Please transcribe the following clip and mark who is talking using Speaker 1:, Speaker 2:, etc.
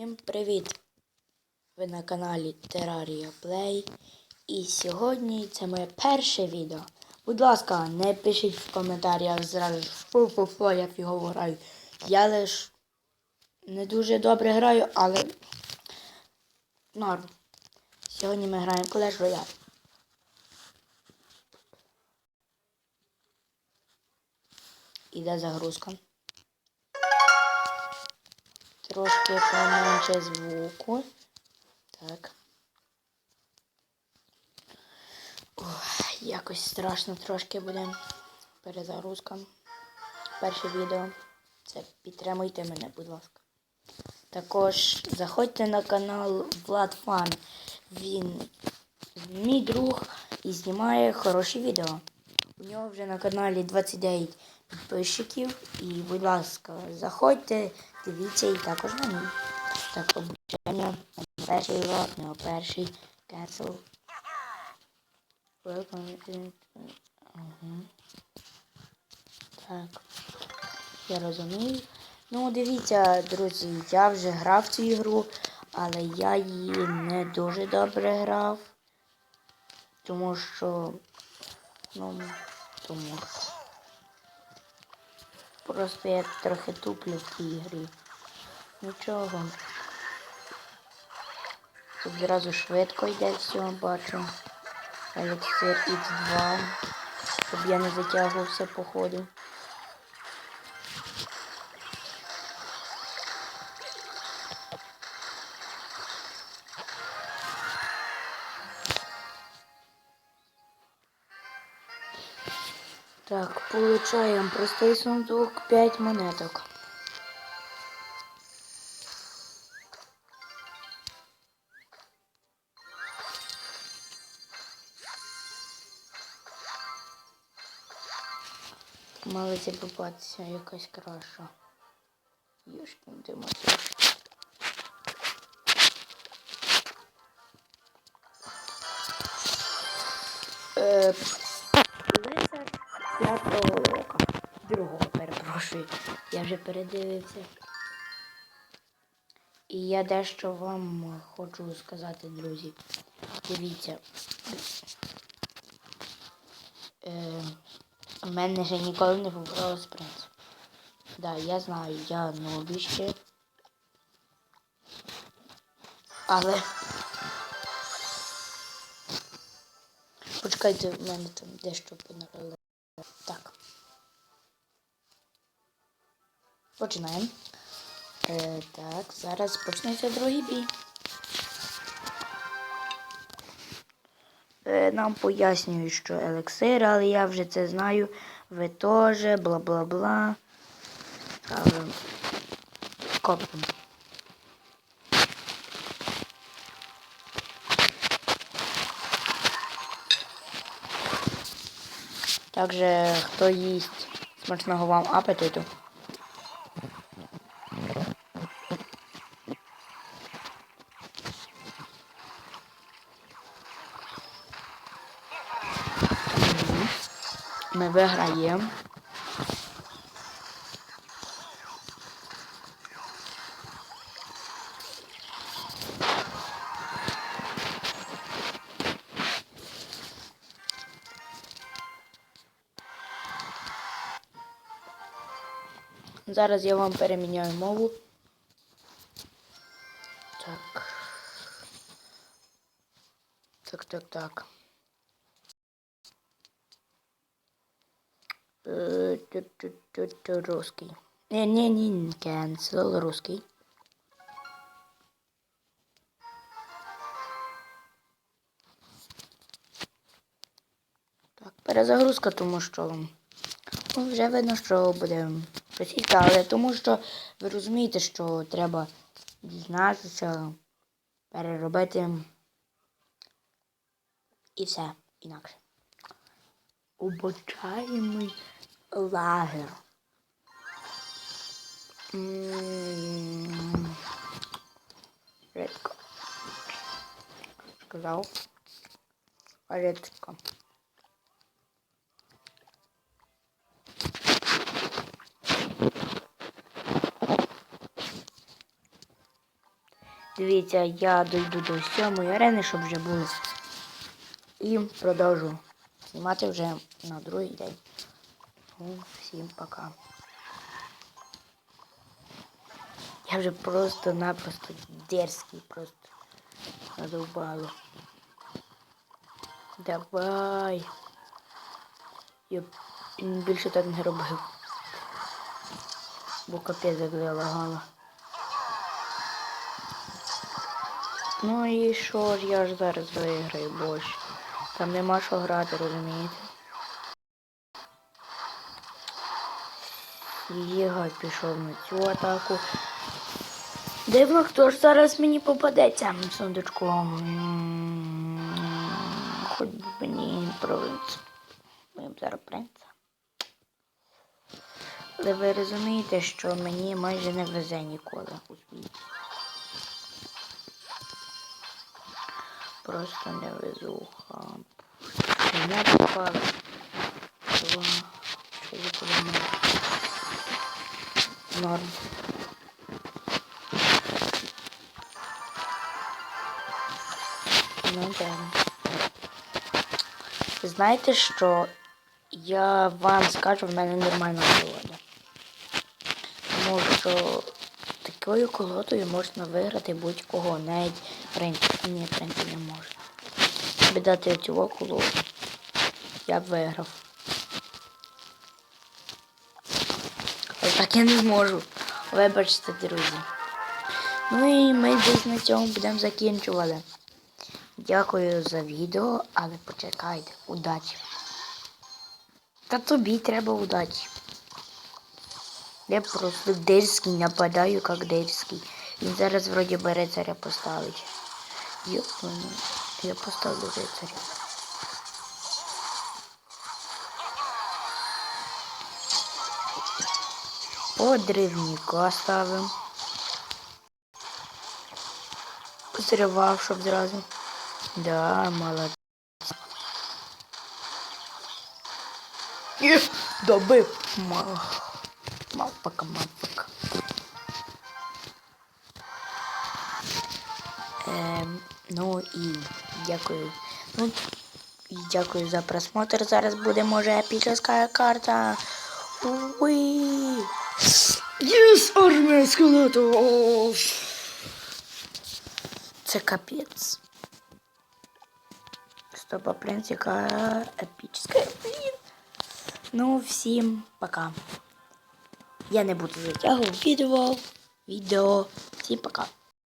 Speaker 1: Всім привіт! Ви на каналі Terraria Play. І сьогодні це моє перше відео. Будь ласка, не пишіть в коментарях зразу фу-фу-фу, я фігово граю. Я лиш не дуже добре граю, але норм. Сьогодні ми граємо Clash Royale. Іде загрузка. Трошки поменше звуку. Так. Якось страшно трошки буде перезагрузка. Перше відео. Це підтримуйте мене, будь ласка. Також заходьте на канал Влад Фан. Він мій друг і знімає хороші відео. У нього вже на каналі 29 підписчиків. І, будь ласка, заходьте, дивіться і також на мій. Так, обучення. Перший урок, не перший cancel. Welcome. Так. Я розумію. Ну, дивіться, друзі, я вже грав цю ігру, але я її не дуже добре грав. Тому що. Ну, тому що. Просто я трохи туплю в цій грі. Нічого. Тут зразу швидко йде все, бачу. Еліксир X2. Щоб я не затягувався по ходу. Так, получаем простой сундук, 5 монеток. Мала попатися якась краша. Юшкін ти матір. Е, лицар п'ятого року. Другого перепрошую. Я вже передивився. І я дещо вам хочу сказати, друзі. Дивіться. Е, у мене ще ніколи не попадалось принц. Да, я знаю, я нобіще. Але. Почекайте, в мене там дещо понарили. Починаємо. Е, так, зараз почнеться другий бій. Е, нам пояснюють, що елексир, але я вже це знаю. Ви теж, бла-бла-бла. Але копимо. Также, хто їсть смачного вам апетиту. Ми виграємо. Зараз я вам переміняю мову. Так. Так, так, так. Е, ту-ту-ту-ту, Русский. Не, не, не, cancel, русский. Так, перезагрузка, тому що вже видно, що буде російська, але тому що ви розумієте, що треба дізнатися, переробити і все інакше. Обочаємий лагер. Редко. Сказав. Редко. Дивіться, я дойду до сьомої арени, щоб вже були. І продовжу знімати вже на другий день. Ну, всім пока. Я вже просто-напросто дерзкий, просто задовбало. Давай. Я більше так не робив. Бо капець як залагало. Ну і що ж я ж зараз виграю більше. Там нема що грати, розумієте? Єга пішов на цю атаку. Дивно, хто ж зараз мені попадеться сундучком. Хоч би мені провинц. Моїм зараз принца. Але ви розумієте, що мені майже не везе ніколи. Просто не везуха. Мене попало. Два. Що я подумав? Норм. Ну да. Знаєте, що я вам скажу, в мене нормальна колода. Тому що такою колодою можна виграти будь-кого, навіть принципі. Ні, принципі не можна. Тобі дати цю колоду. Я б виграв. Так я не зможу. Вибачте, друзі. Ну і ми десь на цьому будемо закінчувати. Дякую за відео, але почекайте. Удачі. Та тобі треба удачі. Я просто дерзкий, нападаю як дерзкий. Він зараз вроді би рицаря поставить. Йопану, я поставлю рицаря. О, древніка ставим. Зривав, щоб зразу. Да, молодець. Є, добив. Мавпака, мавпака. Ем, ну і дякую. Ну, і дякую за просмотр. Зараз буде, може, епічна карта. Уи. Єс, армія скелетів. Це капець. Стопа принц, яка епічна. Ну, всім пока. Я не буду затягувати відео. Відео. Всім пока.